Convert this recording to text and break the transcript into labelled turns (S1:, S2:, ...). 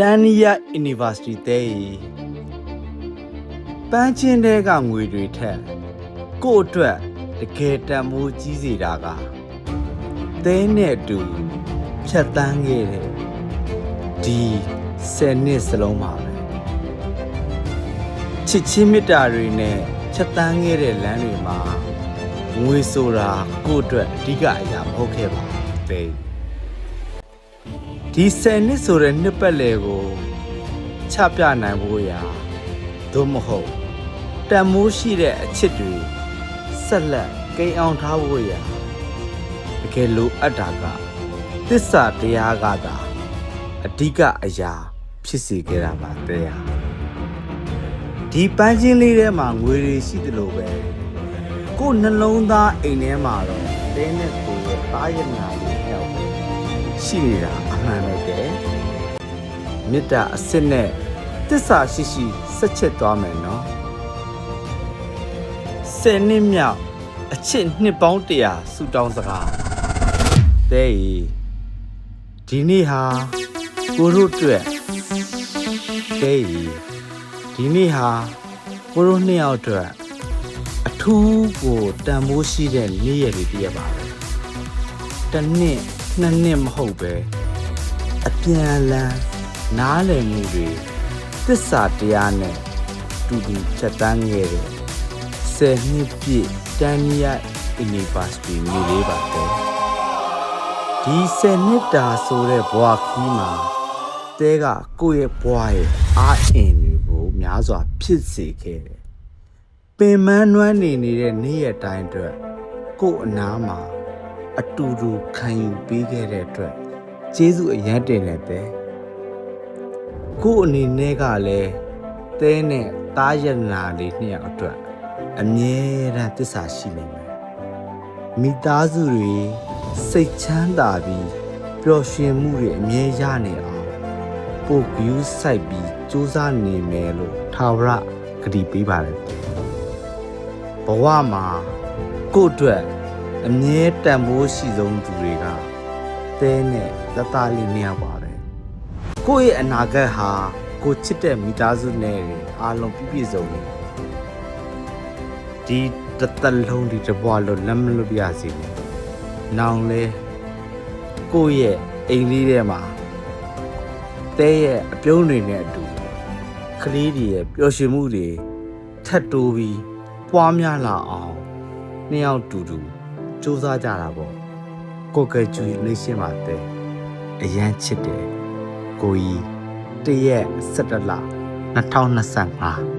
S1: တန်နီယာ University တဲ့ပန်းချင်းတဲကငွေတွေထက်ကို့အတွက်တကယ်တန်မိုးကြီးစေတာကသဲနဲ့အတူဖြတ်တန်းခဲ့တဲ့ဒီဆယ်နှစ်စလုံးပါပဲချစ်ချင်းမေတ္တာတွေနဲ့ဖြတ်တန်းခဲ့တဲ့လမ်းတွေမှာငွေဆိုတာကို့အတွက်အဓိကအရာမဟုတ်ခဲ့ပါဘူးတဲ့ ဒီဆယ်နှစ်ဆိုတဲ့နှစ်ပတ်လည်ကိုချပြနိုင်ဖို့ရာသို့မဟုတ်တန်မိုးရှိတဲ့အချစ်တွေဆက်လက်ကိန်းအောင်ထားဖို့ရာတကယ်လိုအပ်တာကသစ္စာတရားကသာအဓိကအရာ ဖြစ်စေခဲ့တာပါတရားဒီပန်းချင်းလေးထဲမှာငွေတွေရှိသလိုပဲကိုယ်နှလုံးသားအိမ်ထဲမှာတော့တဲနဲ့ကိုယ်ရဲ့သားရနာလေးရောက်ပဲရှိနေတာအ မှန်ပဲတဲ့မေတ္တာအစစ်နဲ့တစ္ဆာရှိရှိဆက်ချက်သွားမယ်နော်ဆယ်နှစ်မြောက်အချစ်နှစ်ပေါင်းတရာဆူတောင်းစကားတဲ့ဤဒီနေ့ဟာကိုတို့အတွက်တဲ့ဤဒီနေ့ဟာကိုတို့နှစ်ယောက်အတွက်အထူးကိုတန်ဖိုးရှိတဲ့နေ့ရက်တွေတည်းရပါပဲတစ်နှစ်နှစ်နှစ်မဟုတ်ပဲ အပြန်အလှန်နားလည်မှုတွေသစ္စာတရားနဲ့တူတူချက်တန်းခဲ့တဲ့ဆယ်နှစ်ပြည့်တန်နီယာ University မြို့လေးပါတယ်ဒီဆယ်နှစ်တာဆိုတဲ့ဘဝခီးမှာတဲကကိုယ့်ရဲ့ဘဝရဲ့အားအင်တွေကိုများစွာဖြစ်စေခဲ့တယ်ပင်မနှွမ်းနေနေတဲ့နေ့ရက်တိုင်းအတွက်ကိုယ့်အနားမှာအတူတူခံယူပေးခဲ့တဲ့အတွက် ကျေးဇူးအရန်တင်တယ်တဲ့ကို့အနေနဲ့ကလည်းတဲနဲ့တားရနာလေးနှစ်ယောက်အတွက်အမြဲတမ်းသစ္စာရှိနေမယ်မိသားစုတွေစိတ်ချမ်းသာပြီးပျော်ရွှင်မှုတွေအမြဲရနေအောင်ပို့ view စိုက်ပြီးစူးစမ်းနေမယ်လို့ထာဝရဂရုပေးပါတယ်ဘဝမှာကို့အတွက်အမြဲတန်ဖိုးရှိဆုံးသူတွေက သဲနဲ့တသားလေးနှစ်ယောက်ပါပဲကိုယ့်ရဲ့အနာဂတ်ဟာကိုချစ်တဲ့မိသားစုနဲ့အားလုံးပြည့်ပြည့်စုံနေဒီတစ်သက်လုံးဒီတစ်ဘဝလုံးလက်မလွတ်ပြစီနေနောင်လဲကိုယ့်ရဲ့အိမ်လေးထဲမှာသဲရဲ့အပြုံးတွေနဲ့အတူကလေးတွေရဲ့ပျော်ရွှင်မှုတွေထပ်တိုးပြီးပွားများလာအောင်နှစ်ယောက်တူတူစူးစမ်းကြတာပေါ့ ကိုကဲကျူလေးရှင်းပါတဲ့အရန်ချစ်တယ်ကိုကြီးတရက်17လ2025